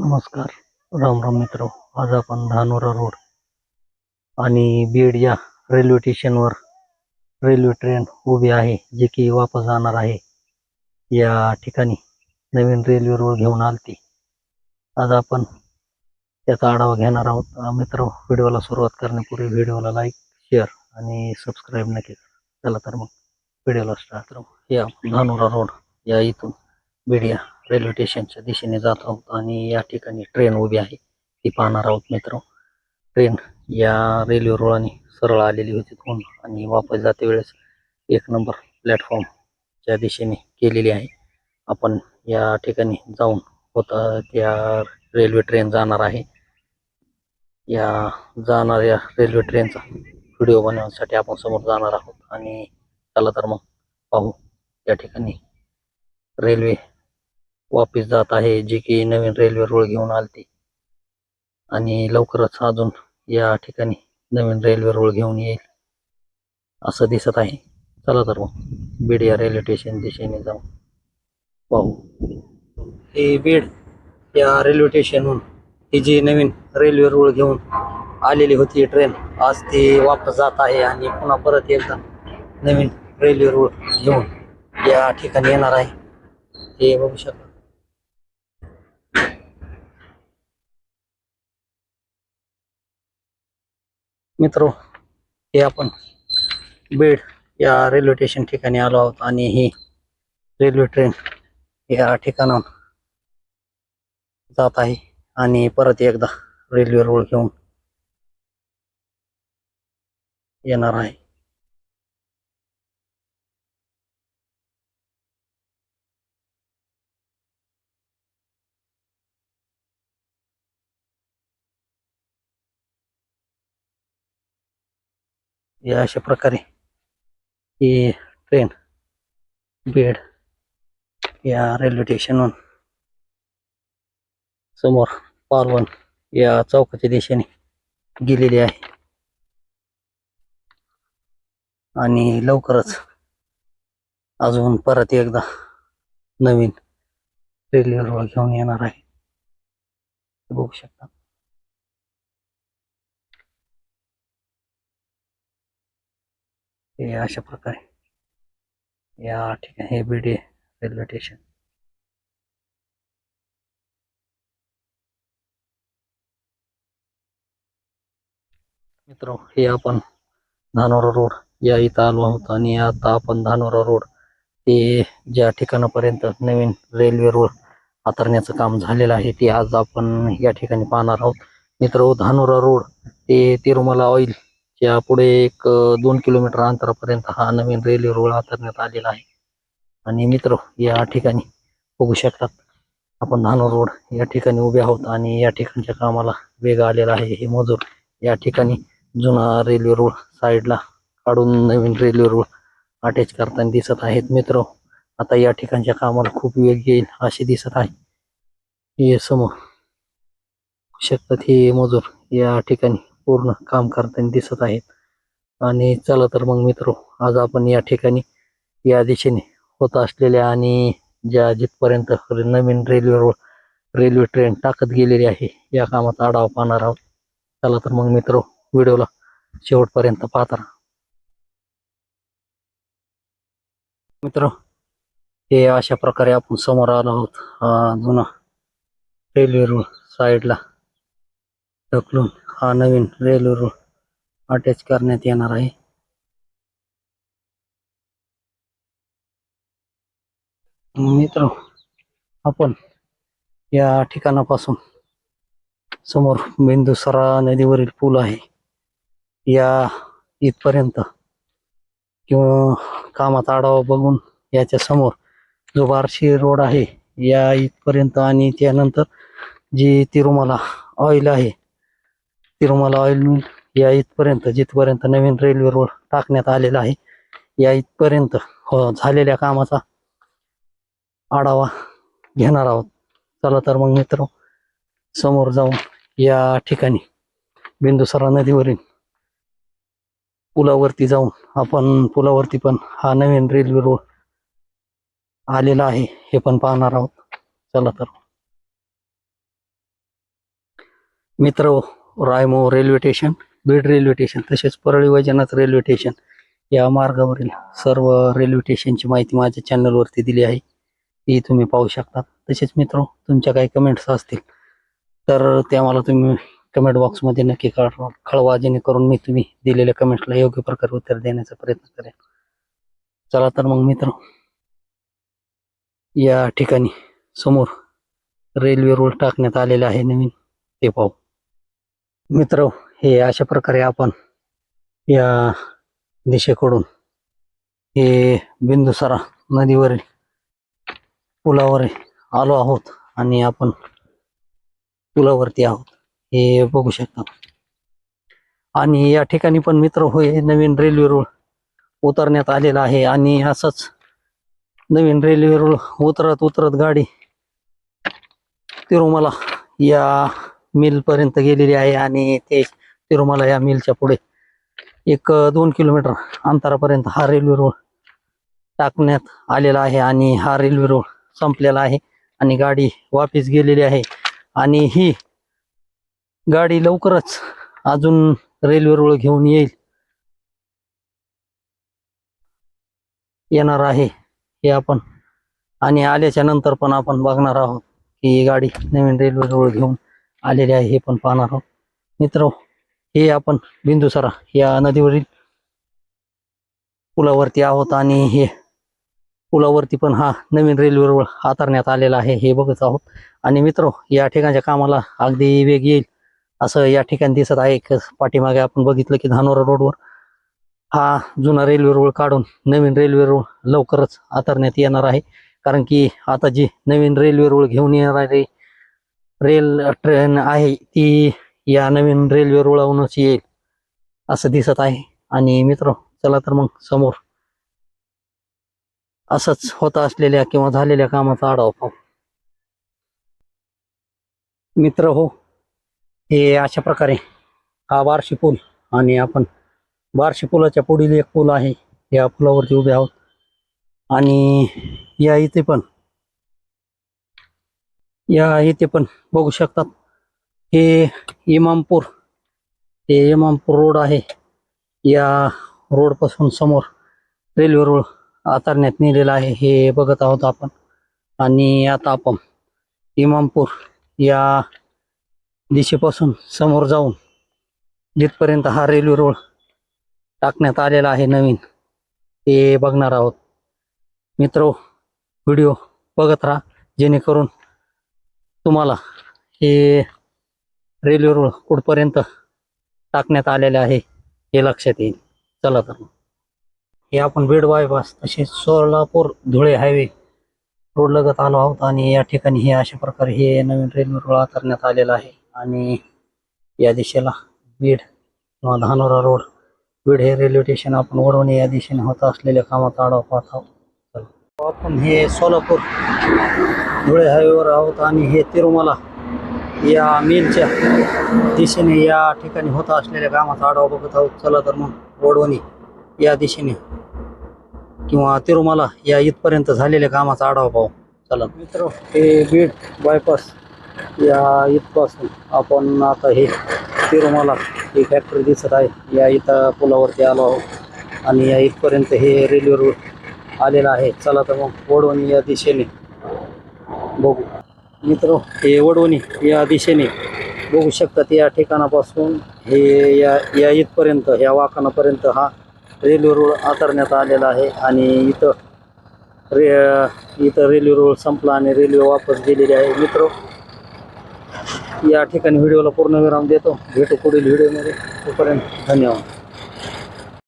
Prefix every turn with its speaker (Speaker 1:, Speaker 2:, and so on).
Speaker 1: नमस्कार. राम राम मित्र. आज आपण धानोरा रोड आणि बीड या रेल्वे स्टेशनवर रेल्वे ट्रेन उभी आहे जे की वापस जाणार आहे. या ठिकाणी नवीन रेल्वे रोड घेऊन आलती. आज आपण त्याचा आढावा घेणार आहोत. मित्र व्हिडिओला सुरुवात करण्यापूर्वी व्हिडिओला लाईक शेअर आणि सबस्क्राईब नक्की करा. चला तर मग व्हिडिओला स्टार्ट करू. या धानोरा रोड या इथून बीड या रेल्वे स्टेशनच्या दिशेने जात आहोत आणि या ठिकाणी ट्रेन उभी आहे. ती पाहणार आहोत मित्र. ट्रेन या रेल्वे रुळाने सरळ आलेली होती तिथून आणि वापस जाते वेळेस एक नंबर प्लॅटफॉर्मच्या दिशेने केलेली आहे. आपण या ठिकाणी जाऊन होता त्या रेल्वे ट्रेन जाणार आहे. या जाणाऱ्या रेल्वे ट्रेनचा व्हिडिओ बनवण्यासाठी आपण समोर जाणार आहोत आणि चला तर मग पाहू या ठिकाणी रेल्वे वापिस जात आहे जी की नवीन रेल्वे रुळ घेऊन आलती. आणि लवकरच अजून या ठिकाणी नवीन रेल्वे रुळ घेऊन येईल असं दिसत आहे. चला तर मग बीड या रेल्वे स्टेशन दिशेने जाऊ. पाहू. हे बीड या रेल्वे स्टेशनहून ही जी नवीन रेल्वे रुळ घेऊन आलेली होती ट्रेन आज ती वापस जात आहे आणि पुन्हा परत एकदा नवीन रेल्वे रुळ घेऊन या ठिकाणी येणार आहे. हे बघू शकता. मित्र हे आपण बीड या रेल्वे स्टेशन ठिकाणी आलो आहोत आणि ही रेल्वे ट्रेन या ठिकाणाहून जात आहे आणि परत एकदा रेल्वे रोड घेऊन येणार आहे. या अशा प्रकारे ही ट्रेन बेड या रेल्वे स्टेशनहून समोर पालवण या चौकाच्या दिशेने गेलेली आहे. आणि लवकरच अजून परत एकदा नवीन रेल्वे रोड घेऊन येणार आहे. बघू शकता. हे अशा प्रकारे. या ठिकाणी हे बीड रेल्वे स्टेशन. मित्र हे आपण धानोरा रोड या इथं आलो आहोत आणि आता आपण धानोरा रोड ते ज्या ठिकाणापर्यंत नवीन रेल्वे रोड हातरण्याचं काम झालेलं आहे ते आज आपण या ठिकाणी पाहणार आहोत. मित्र धानोरा रोड ते तिरुमला ऑइल या पुढे एक दोन किलोमीटर अंतरापर्यंत हा नवीन रेल्वे रोड हातरण्यात आलेला आहे. आणि मित्र या ठिकाणी बघू शकतात आपण धानोर रोड या ठिकाणी उभे आहोत आणि या ठिकाणच्या कामाला वेग आलेला आहे. हे मजूर या ठिकाणी जुना रेल्वे रोड साईडला काढून नवीन रेल्वे रोड अटॅच करताना दिसत आहेत. मित्र आता या ठिकाणच्या कामाला खूप वेग येईल असे दिसत आहे. हे समोर शकतात हे मजूर या ठिकाणी पूर्ण काम करताना दिसत आहेत. आणि चला तर मग मित्र आज आपण या ठिकाणी या दिशेने होत असलेल्या आणि ज्या जिथपर्यंत नवीन रेल्वे रेल्वे ट्रेन टाकत गेलेली आहे या कामात आढावा पाहणार आहोत. चला तर मग मित्र व्हिडिओला शेवटपर्यंत पाहता राहा. मित्र हे अशा प्रकारे आपण समोर आलो आहोत जुना रेल्वे रोड साईडला ढकलून हा नवीन रेल्वे रोड अटॅच करण्यात येणार आहे. मित्र आपण या ठिकाणापासून समोर बिंदुसरा नदीवरील पूल आहे. या इथपर्यंत किंवा कामात आढावा बघून याच्या समोर जो बार्शी रोड आहे या इथपर्यंत आणि त्यानंतर जी तिरुमाला ऑइल आहे तिरुमला ऑइल मिल या इथपर्यंत जिथपर्यंत नवीन रेल्वे रोड टाकण्यात आलेला आहे या इथपर्यंत हो झालेल्या कामाचा आढावा घेणार आहोत. चला तर मग मित्र समोर जाऊन या ठिकाणी बिंदुसरा नदीवरील पुलावरती जाऊन आपण पुलावरती पण हा नवीन रेल्वे रोड आलेला आहे हे पण पाहणार आहोत. चला तर. मित्र रायमो railway station Beed railway station तसेच परळी वैजनाथ रेल्वे स्टेशन या मार्गावरील सर्व रेल्वे स्टेशनची माहिती माझ्या चॅनलवरती दिली आहे. ती तुम्ही पाहू शकता तसेच मित्र तुमच्या काही कमेंट्स असतील तर त्या मला तुम्ही कमेंट बॉक्समध्ये नक्की कळवा कळवा जेणेकरून मी तुम्ही दिलेल्या कमेंट्सला योग्य प्रकारे उत्तर देण्याचा प्रयत्न करेन. चला तर मग मित्र या ठिकाणी समोर रेल्वे रोड टाकण्यात आलेला आहे नवीन ते पाहू. मित्र हे अशा प्रकारे आपण या दिशेकडून हे बिंदुसारा नदीवरील पुलावर आलो आहोत आणि आपण पुलावरती आहोत. हे बघू शकता. आणि या ठिकाणी पण मित्र होय नवीन रेल्वे रूळ उतरण्यात आलेला आहे आणि असंच नवीन रेल्वे रूळ उतरत उतरत गाडी तिरुमला या मिल पर्यंत गेलेली आहे आणि ते तिरुमला या मिलच्या पुढे एक दोन किलोमीटर अंतरापर्यंत हा रेल्वे रोड टाकण्यात आलेला आहे आणि हा रेल्वे रोड संपलेला आहे आणि गाडी वापिस गेलेली आहे. आणि ही गाडी लवकरच अजून रेल्वे रोड घेऊन येईल. येणार आहे हे आपण. आणि आल्याच्यानंतर पण आपण बघणार आहोत की ही गाडी नवीन रेल्वे रोड घेऊन आलेले आहे हे पण पाहणार आहोत. मित्र हे आपण बिंदुसरा या नदीवरील पुलावरती आहोत आणि हे पुलावरती पण हा नवीन रेल्वे रोड हातारण्यात आलेला आहे हे बघत आहोत. आणि मित्र या ठिकाणच्या कामाला अगदी वेग येईल असं या ठिकाणी दिसत आहे. पाठीमागे आपण बघितलं की धानोरा रोडवर हा जुना रेल्वे रोड काढून नवीन रेल्वे रोड लवकरच आतरण्यात येणार आहे. कारण की आता जी नवीन रेल्वे रोड घेऊन येणार आहे रेल ट्रेन आहे ती या नवीन रेल्वे रुळावूनच येईल असं दिसत आहे. आणि मित्र चला तर मग समोर. असंच होत असलेल्या किंवा झालेल्या कामाचा आढावा पाहू. मित्र हो हे अशा प्रकारे हा बार्शी पूल आणि आपण बार्शी पुलाच्या पुढील एक पूल आहे या पुलावरती उभे आहोत. आणि या इथे पण या इथे पण बघू शकतात. हे इमामपूर हे इमामपूर रोड आहे. या रोडपासून समोर रेल्वे रोड आतरण्यात नेलेला आहे. हे बघत आहोत आपण. आणि आता आपण इमामपूर या दिशेपासून समोर जाऊन जिथपर्यंत हा रेल्वे रोड टाकण्यात आलेला आहे नवीन हे बघणार आहोत. मित्र व्हिडिओ बघत राहा. जेणेकरून तुम्हाला हे रेल्वे रोड कुठपर्यंत टाकण्यात आलेले आहे हे लक्षात येईल. चला तर हे आपण बीड बायपास तसेच सोलापूर धुळे हायवे रोड लगत आलो आहोत आणि या ठिकाणी हे अशा प्रकारे हे नवीन रेल्वे रोड आतरण्यात आलेला आहे. आणि या दिशेला बीड किंवा धानोरा रोड बीड हे रेल्वे स्टेशन आपण वडवणे या दिशेने होत असलेल्या कामाचा आढावा पाहत आहोत. आपण हे सोलापूर धुळे हायवेवर आहोत आणि हे तिरुमला या मिलच्या दिशेने या ठिकाणी होत असलेल्या कामाचा आढावा बघत आहोत. चला तर मग वडवणी या दिशेने किंवा तिरुमला या इथपर्यंत झालेल्या कामाचा आढावा पाहू. चला. मित्र हे बीड बायपास या इथपासून आपण आता हे तिरुमला ही फॅक्टरी दिसत आहे. या इथं पुलावरती आलो आहोत आणि या इथपर्यंत हे रेल्वे रोड आलेला आहे. चला तर मग वडवणी या दिशेने. बघू. मित्र हे वडवणी या दिशेने बघू शकतात या ठिकाणापासून हे या या इथपर्यंत या वाकाणापर्यंत हा रेल्वे रोड आतरण्यात आलेला आहे आणि इथं रे इथं रेल्वे रोड संपला आणि रेल्वे वापस गेलेली आहे. मित्र या ठिकाणी व्हिडिओला पूर्ण विराम देतो. भेटू पुढील व्हिडिओमध्ये. तोपर्यंत धन्यवाद.